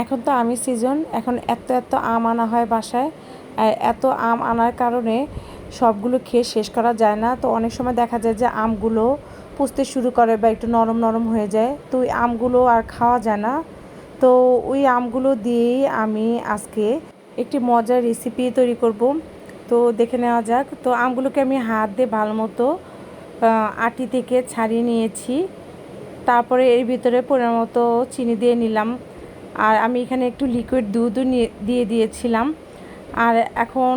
এখন তো আমের সিজন এখন এত এত আম আনা হয় বাসায় এত আম আনার কারণে সবগুলো খেয়ে শেষ করা যায় না। তো অনেক সময় দেখা যায় যে আমগুলো পুষতে শুরু করে বা একটু নরম নরম হয়ে যায়, তো ওই আমগুলো আর খাওয়া যায় না। তো ওই আমগুলো দিয়েই আমি আজকে একটি মজার রেসিপি তৈরি করব। তো দেখে নেওয়া যাক। তো আমগুলোকে আমি হাত দিয়ে ভালো মতো আটি থেকে ছাড়িয়ে নিয়েছি। তারপরে এর ভিতরে পরিমাণ মতো চিনি দিয়ে নিলাম। আর আমি এখানে একটু লিকুইড দুধও নিয়ে, দিয়ে দিয়েছিলাম। আর এখন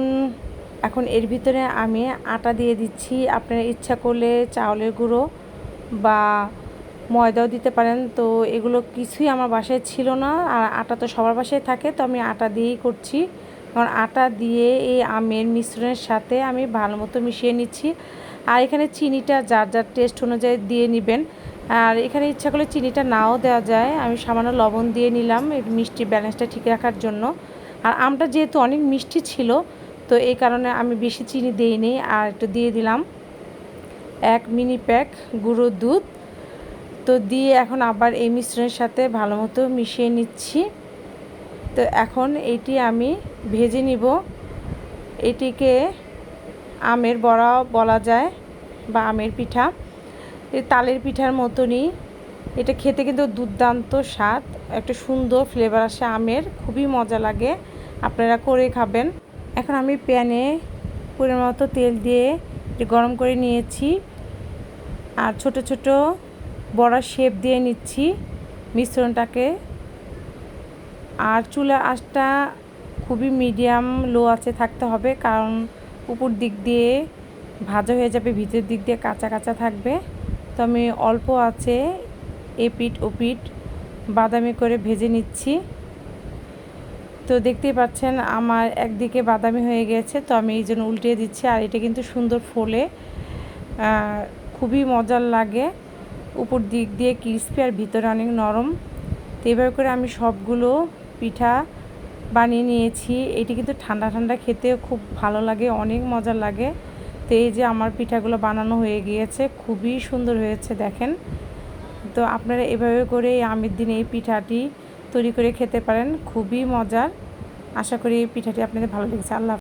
এখন এর ভিতরে আমি আটা দিয়ে দিচ্ছি। আপনারা ইচ্ছা করলে চাউলের গুঁড়ো বা ময়দাও দিতে পারেন। তো এগুলো কিছুই আমার বাসায় ছিল না। আর আটা তো সবার বাসায় থাকে, তো আমি আটা দিয়েই করছি। কারণ আটা দিয়ে এই আমের মিশ্রণের সাথে আমি ভালো মতো মিশিয়ে নিচ্ছি। আর এখানে চিনিটা যার যার টেস্ট অনুযায়ী দিয়ে নেবেন। আর এখানে ইচ্ছা করলে চিনিটা নাও দেওয়া যায়। আমি সামান্য লবণ দিয়ে নিলাম মিষ্টি ব্যালেন্সটা ঠিক রাখার জন্য। আর আমটা যেহেতু অনেক মিষ্টি ছিল, তো এই কারণে আমি বেশি চিনি দিইনি। আর একটু দিয়ে দিলাম এক মিনি প্যাক গুঁড়ো দুধ। তো দিয়ে এখন আবার এই মিশ্রণের সাথে ভালো মতো মিশিয়ে নিচ্ছি। তো এখন এটি আমি ভেজে নিব। এটিকে আমের বড়া বলা যায় বা আমের পিঠা। তালের পিঠার মতনই। এটা খেতে কিন্তু দুর্দান্ত স্বাদ, একটা সুন্দর ফ্লেভার আসে আমের, খুবই মজা লাগে। আপনারা করে খাবেন। এখন আমি প্যানে পরিমাণ মতো তেল দিয়ে গরম করে নিয়েছি। আর ছোট ছোট বড়া শেপ দিয়ে নিচ্ছি মিশ্রণটাকে। আর চুলা আঁচটা খুবই মিডিয়াম লো আছে থাকতে হবে, কারণ উপর দিক দিয়ে ভাজা হয়ে যাবে, ভিতরের দিক দিয়ে কাঁচা কাঁচা থাকবে। তো আমি অল্প আছে এপিট, ওপিট। বাদামি করে ভেজে নিচ্ছি। তো দেখতেই পাচ্ছেন আমার একদিকে বাদামি হয়ে গেছে, তো আমি এই জন্য উল্টিয়ে দিচ্ছি। আর এটা কিন্তু সুন্দর ফোলে খুবই মজার লাগে। উপর দিক দিয়ে ক্রিস্পি আর ভিতরে অনেক নরম। তো এভাবে করে আমি সবগুলো পিঠা বানিয়ে নিয়েছি। এটি কিন্তু ঠান্ডা ঠান্ডা খেতেও খুব ভালো লাগে, অনেক মজা লাগে। তো এই যে আমার পিঠাগুলো বানানো হয়ে গিয়েছে, খুবই সুন্দর হয়েছে দেখেন তো আপনারা এভাবে করে এই আমের দিনে এই পিঠাটি তৈরি করে খেতে পারেন, খুবই মজার আশা করি এই পিঠাটি আপনাদের ভালো লেগেছে আল্লাহ।